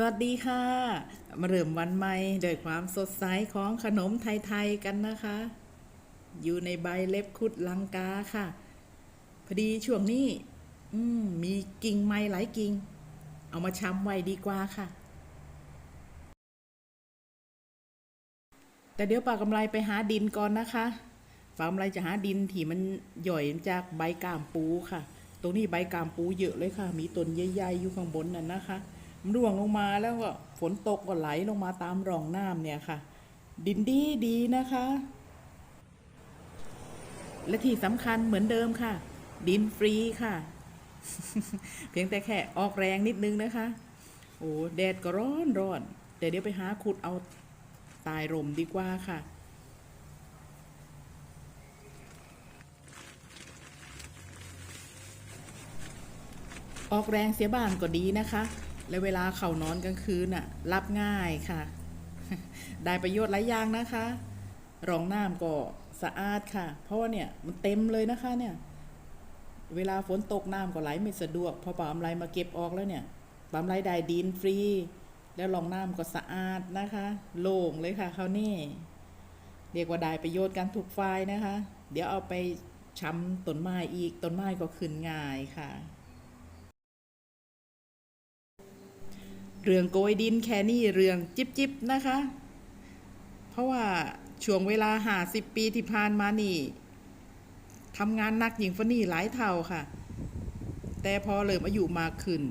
สวัสดีค่ะ มาเริ่มวันใหม่โดวยความสดใสของขนมไทย ๆ กันนะคะ อยู่ในใบเล็บคุดลังกาค่ะ พอดีช่วงนี้อืมมีกิ่งไม้หลายกิ่ง เอามาช้ำไว้ดีกว่าค่ะ แต่เดี๋ยวปากำไรไปหาดินก่อนนะคะปากำไรจะหาดินที่มันหย่อยจากใบกามปูค่ะ ตรงนี้ใบกามปูเยอะเลยค่ะ มีต้นใหญ่ๆอยู่ข้างบนนั่นนะคะ ร่วงลงมาแล้วก็ฝนตกก็ไหลลงมาตามร่องน้ำเนี่ยค่ะ ดินดีดีนะคะ และที่สำคัญเหมือนเดิมค่ะ ดินฟรีค่ะ เพียงแต่แค่ออกแรงนิดนึงนะคะ โอ้แดดก็ร้อนร้อนแต่เดี๋ยวไปหาขุดเอาตายร่มดีกว่าค่ะออกแรงเสียบ้างก็ดีนะคะ และเวลาเขานอนกลางคืนน่ะรับง่ายค่ะ ได้ประโยชน์หลายอย่างนะคะรองน้ำก็สะอาดค่ะ เพราะว่าเนี่ยมันเต็มเลยนะคะเนี่ย เวลาฝนตกน้ำก็ไหลไม่สะดวกพอปามไรมาเก็บออกแล้วเนี่ยปามไรได้ดินฟรี แล้วรองน้ำก็สะอาดนะคะ โล่งเลยค่ะเขาวนี่เรียกว่าได้ประโยชน์กันทุกฝ่ายนะคะ เดี๋ยวเอาไปช้ำต้นไม้อีกต้นไม้ก็ขึ้นง่ายค่ะ เรื่องโกยดินแค่นี้เรื่องจิบจิบนะคะ เพราะว่าช่วงเวลาหาสิบปีที่ผ่านมานี่ทำงานหนักยิ่งฟนี่หลายเท่าค่ะ แต่พอเริ่มอายุมากขึ้น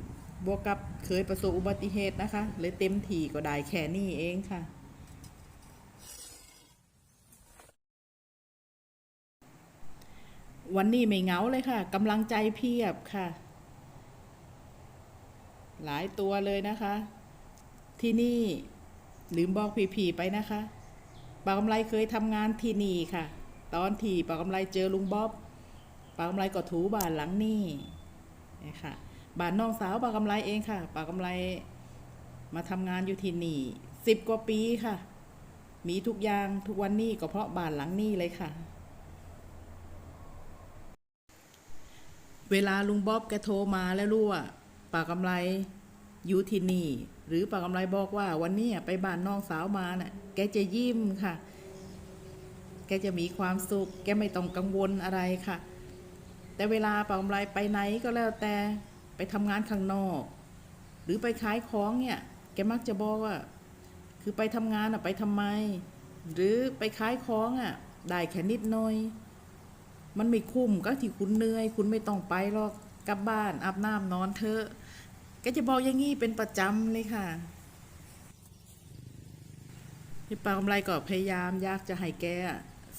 บวกกับเคยประสบอุบัติเหตุนะคะเลยเต็มทีก็ได้แค่นี้เองค่ะ วันนี้ไม่เงาเลยค่ะกำลังใจเพียบค่ะ หลายตัวเลยนะคะ ที่นี่ลืมบอกผีๆไปนะคะปากำไรเคยทำงานที่นี่ค่ะ ตอนที่ปากำไรเจอลุงบ๊อบปากำไรก็ถูบ้านหลังนี่นี่ค่ะบ้านน้องสาวปากำไรเองค่ะปากกำไรมาทำงานอยู่ที่นี่สิบกว่าปีค่ะ มีทุกอย่างทุกวันนี้ก็เพราะบ้านหลังนี้เลยค่ะ เวลาลุงบ๊อบแกโทรมาแล้วรู้ว่า ป่ากำไรอยู่ที่นี่ หรือป่ากำไรบอกว่า วันนี้ไปบ้านน้องสาวมานะ่ะ แกจะยิ้มค่ะ แกจะมีความสุข แกไม่ต้องกังวลอะไรค่ะ แต่เวลาป่ากำไรไปไหนก็แล้วแต่ไปทำงานข้างนอก หรือไปขายของเนี่ย แกมักจะบอกว่า คือไปทำงานอะไปทำไม หรือไปขายของอะ ได้แค่นิดหน่อย มันไม่คุ้มก็ที่คุณเหนื่อย คุณไม่ต้องไปหรอก กลับบ้านอาบน้ำนอนเถอะก็จะบอกอย่างงี้เป็นประจำเลยค่ะพี่ปากำไรก็พยายามอยากจะให้แก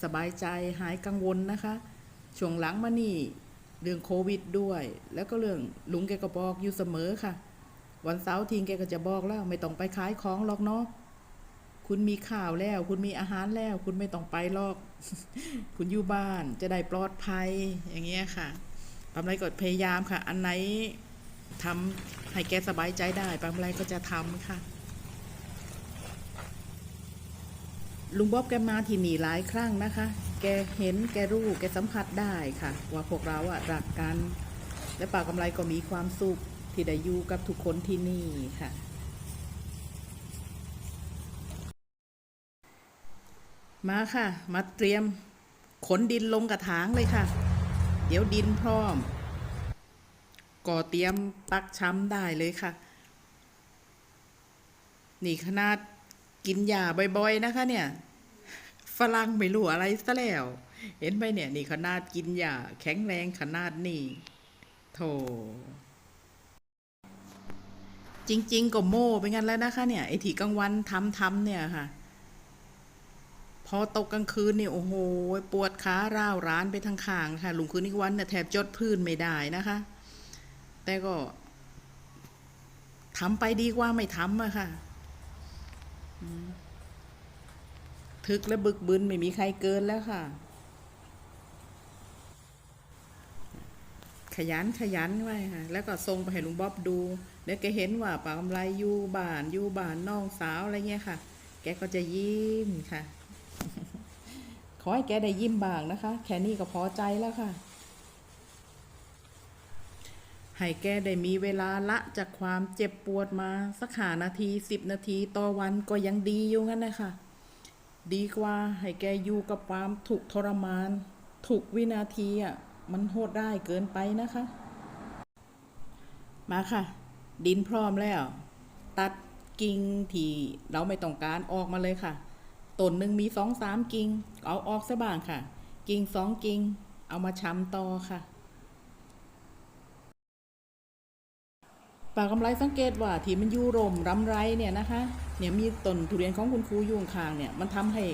สบายใจหายกังวลนะคะ ช่วงหลังมานี่เรื่องโควิดด้วย แล้วก็เรื่องลุงแกก็บอกอยู่เสมอค่ะ วันเสาร์ทิ้งแกก็จะบอกแล้วไม่ต้องไปขายของหรอกเนาะคุณมีข่าวแล้ว คุณมีอาหารแล้ว คุณไม่ต้องไปหรอก คุณอยู่บ้านจะได้ปลอดภัยอย่างเงี้ยค่ะ ปามไรก็พยายามค่ะ อันไหนทำให้แกสบายใจได้ปามไรก็จะทำค่ะ ลุงบ๊อบแกมาที่นี่หลายครั้งนะคะ แกเห็นแกรู้แกสัมผัสได้ค่ะ ว่าพวกเราอะรักกัน และป่ากำไรก็มีความสุขที่ได้อยู่กับทุกคนที่นี่ค่ะมาค่ะ มาเตรียมขนดินลงกระถางเลยค่ะ เดี๋ยวดินพร้อมก็เตรียมปักช้ำได้เลยค่ะ นี่ขนาดกินยาบ่อยๆนะคะ เนี่ย ฝรั่งไม่รู้อะไรซะแล้ว เห็นไหมเนี่ย นี่ขนาดกินยาแข็งแรงขนาดนี้โถจริง ๆก็โม่ไปงั้นแล้วนะคะเนี่ยไอ้ที่กลางวันทำทำเนี่ยค่ะ พอตกกลางคืนเนี่ยโอ้โห ปวดขาร้าวร้านไปทั้งข้างค่ะลุงคืนนี้วันเนี่ยแทบจดพื้นไม่ได้นะคะ แต่ก็ทำไปดีกว่าไม่ทำอะค่ะทึกและบึกบึนไม่มีใครเกินแล้วค่ะ ขยันขยันไว้ค่ะ แล้วก็ส่งไปให้ลุงบ๊อบดู แล้วแกเห็นว่าป่ากำไรอยู่บ้านอยู่บ้านน้องสาวอะไรเงี้ยค่ะ แกก็จะยิ้มค่ะ ขอให้แกได้ยิ้มบ้างนะคะ แค่นี้ก็พอใจแล้วค่ะ ให้แกได้มีเวลาละจากความเจ็บปวดมาสักหานาทีสิบนาทีต่อวันก็ยังดีอยู่งั้นนะคะดีกว่าให้แกอยู่กับความถูกทรมาน ถูกวินาทีอะมันโหดได้เกินไปนะคะ มาค่ะ ดินพร้อมแล้ว ตัดกิ่งที่เราไม่ต้องการออกมาเลยค่ะ ต้นหนึ่งมีสองสามกิ่งเอาออกซะบ้างค่ะ กิ่งสองกิ่งเอามาชำต่อค่ะป่ากำไรสังเกตว่าที่มันยู่รมรำไรเนี่ยนะคะเนี่ยมีต้นทุเรียนของคุณครูอยุงคางเนี่ยมันทำให้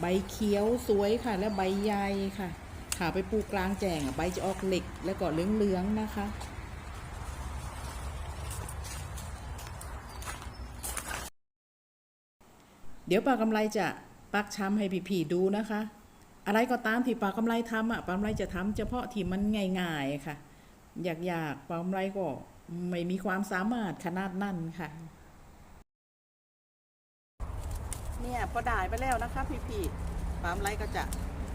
ใบเขียวสวยค่ะ และใบใหญ่ค่ะขาไปปลูกกลางแจ้งใบจะออกเหล็กแล้วก็เหลืองๆนะคะ เดี๋ยวปากกำไรจะปักช้ำให้พี่ๆดูนะคะ อะไรก็ตามที่ปากกำไรทำอะปากกำไรจะทำเฉพาะที่มันง่ายๆค่ะ อยากๆปากกำไรก็ไม่มีความสามารถขนาดนั้นค่ะ เนี่ยพอได้ไปแล้วนะคะพี่ๆปากกำไรก็จะ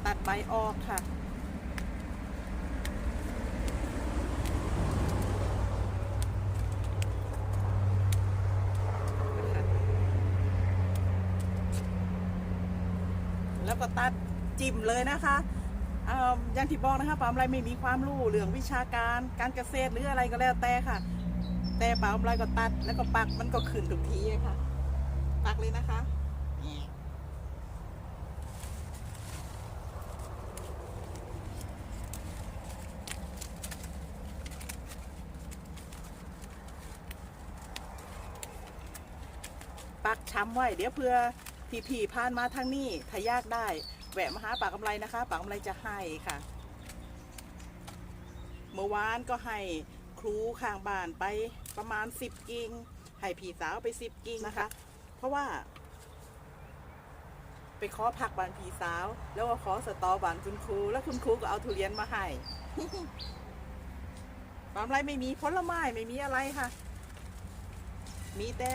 ตัดใบออกค่ะ ก็ตัดจิ้มเลยนะคะอย่างที่บอกนะคะปามไรไม่มีความรู้เรื่องวิชาการการเกษตรหรืออะไรก็แล้วแต่ค่ะ แต่ปามไรก็ตัดแล้วก็ปักมันก็ขึ้นทุกทีค่ะ ปักเลยนะคะปักช้ำไว้เดี๋ยวเพื่อ พี่ๆผ่านมาทางนี้ถ้ายากได้ แวะมาหาปากกำไรนะคะปากกำไรจะให้ค่ะ เมื่อวานก็ให้ครูข้างบ้านไปประมาณสิบกิ่งให้พี่สาวไปสิบกิ่งนะคะ เพราะว่า ไปขอผักบานพี่สาว แล้วก็ขอสตอบานคุณครู แล้วคุณครูก็เอาทุเรียนมาให้ปากำไรไม่มีผลไม้ไม่มีอะไรค่ะ มีแต่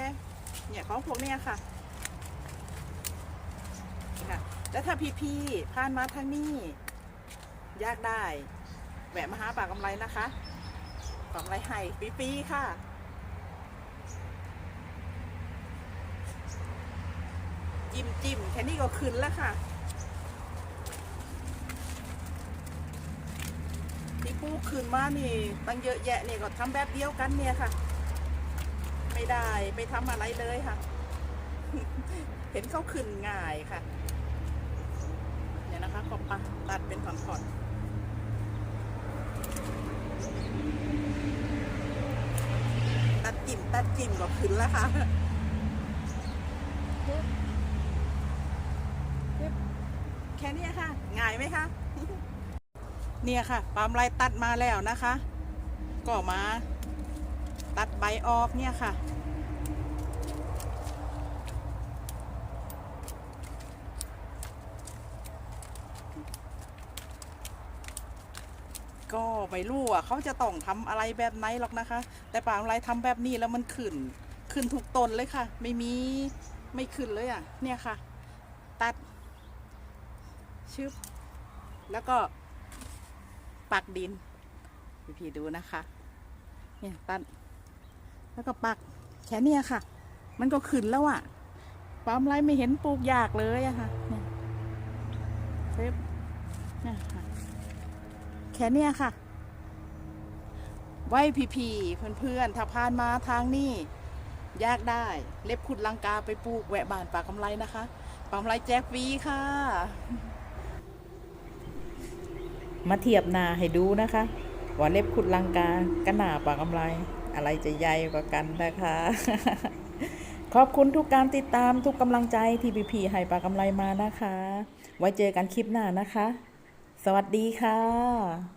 เนี่ยของพวกเนี้ยค่ะ ค่ะ แล้วถ้าพี่ๆผ่านมาทางนี้ยากได้แหวะมาหาปากกำไรนะคะปากกำไรให้ปีๆค่ะจิ้มจิ้มแค่นี้ก็ขึ้นแล้วค่ะที่ปูขึ้นมานี่ตั้งเยอะแยะเนี่ยก็ทำแบบเดียวกันเนี่ยค่ะ ไม่ได้ไปทำอะไรเลยค่ะ เห็นเขาขึ้นง่ายค่ะ นี่ยนะคะก็ปักตัดเป็นผ่อนตัดจิ้มตัดจิ้มก็ขึ้นแล้วค่ะแค่นี้ค่ะ ง่ายไหมคะ เนี่ยค่ะปาล์มไรตัดมาแล้วนะคะ ก็มา ตัดใบออกเนี่ยค่ะ ก็ไม่รู้อะเขาจะต้องทำอะไรแบบไหนหรอกนะคะ แต่ป่าอะไรทำแบบนี้แล้วมันขึ้น ขึ้นถูกต้นเลยค่ะ ไม่มีไม่ขึ้นเลยอะ เนี่ยค่ะ ตัดชึบแล้วก็ปักดินพี่พี่ดูนะคะเนี่ยตัดแล้วก็ปักแค่นี้ค่ะ มันก็ขึ้นแล้วอะปาล์มไรไม่เห็นปลูกยากเลยอะค่ะเนี่ยเซฟเนี่ยค่ะ แค่เนี้ยค่ะ ไว้พีๆเพื่อนๆถ้าผ่านมาทางนี้ยากได้ เล็บขุดลังกาไปปลูกแวะบ้านปากกำไรนะคะปากกำไรแจกฟรีค่ะ มาเทียบนาให้ดูนะคะ ว่าเล็บขุดลังกากับหนาปากกำไร อะไรจะใหญ่กว่ากันนะคะ ขอบคุณทุกการติดตามทุกกำลังใจที่พีๆให้ปากกำไรมานะคะ ไว้เจอกันคลิปหน้านะคะ สวัสดีค่ะ